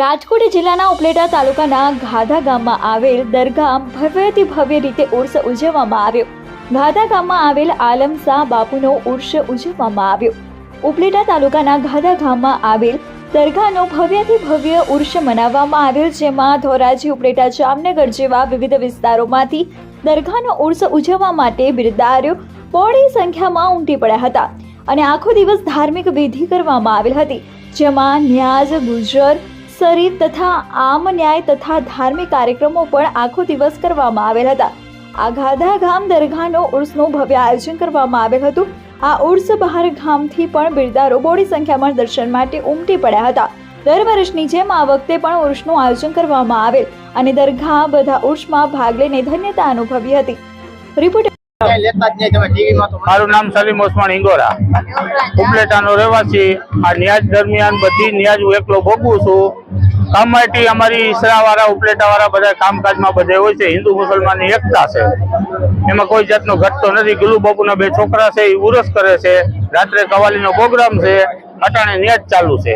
રાજકોટ જિલ્લાના ઉપલેટા તાલુકાના ગાધા ગામમાં આવેલ દરગાહ ભવ્યથી ભવ્ય રીતે ઉર્સ ઉજવવામાં આવ્યો. ગાધા ગામમાં આવેલ આલમ શાહ બાપુનો ઉર્સ ઉજવવામાં આવ્યો. ઉપલેટા તાલુકાના ગાધા ગામમાં આવેલ દરગાહનો ભવ્યથી ભવ્ય ઉર્સ મનાવવામાં આવ્યો જેમાં ધોરાજી, ઉપલેટા, જામનગર જેવા વિવિધ વિસ્તારોમાંથી દરગાહનો ઉર્સ ઉજવવા માટે બિરદાર્યો બહોળી સંખ્યામાં ઉમટી પડ્યા હતા અને આખો દિવસ ધાર્મિક વિધિ કરવામાં આવેલ હતી, જેમાં ન્યાઝ ગુજર શરીફ તથા આમ ન્યાય તથા ધાર્મિક કાર્યક્રમો પણ આખો દિવસ કરવામાં આવેલ હતા. આ ગાધા ગામ દરગાહનો ઉર્સનું ભવ્ય આયોજન કરવામાં આવેલ હતું. આ ઉર્સ બહાર ગામથી પણ બિરદારો બોડી સંખ્યામાં દર્શન માટે ઉમટી પડ્યા હતા. દર વર્ષની જેમ આ વખતે પણ ઉર્સનું આયોજન કરવામાં આવેલ અને દરગાહ બધા ઉર્સમાં ભાગ લઈને ધન્યતા અનુભવી હતી. રિપોર્ટ મારું નામ સલીમ ઓસમાન ઇંગોરા ઉપલેટાનો રહેવાસી. આ ન્યાજ દરમિયાન બધી ન્યાજ હું એકલો ભોગવું છું. કામમાટી અમારી ઈસરાવાળા ઉપલેટાવાળા બધા કામકાજમાં બધે હોય છે. હિન્દુ મુસલમાનની એકતા છે. એમાં કોઈ જાતનો ઘટતો નથી. ગુલુ બાપુના બે છોકરા છે એ ઉરસ કરે છે. રાત્રે કવાલીનો પ્રોગ્રામ છે. અટાણે ન્યાજ ચાલુ છે.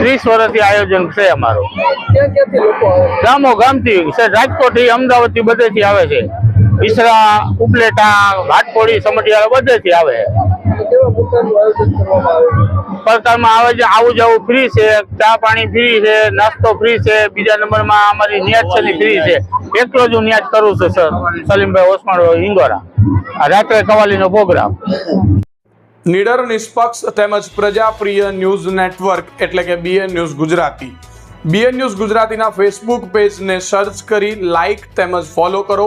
ત્રીસ વર્ષથી આયોજન છે અમારું. ગામો ગામથી રાજકોટથી રાજકોટથી અમદાવાદથી બધેથી આવે છે. ઈસરા ઉપલેટા ઘાટકોડી સમટિયાળા બધેથી આવે આવે આવે છે, આવું જવું ફ્રી છે, ચા પાણી ફ્રી છે, નાસ્તો ફ્રી છે, બીજા નંબરમાં અમારી ન્યાજ છે ફ્રી છે. એકલો જ હું ન્યાજ કરું છું, સર. સલીમભાઈ ઓસમાણ ઇંગોરા રાત્રે કવાલીનો પ્રોગ્રામ. નિડર, નિષ્પક્ષ તેમજ પ્રજાપ્રિય ન્યૂઝ નેટવર્ક એટલે કે BN news Gujarati. BN news ગુજરાતીના ફેસબુક પેજને સર્ચ કરી લાઇક તેમજ ફોલો કરો.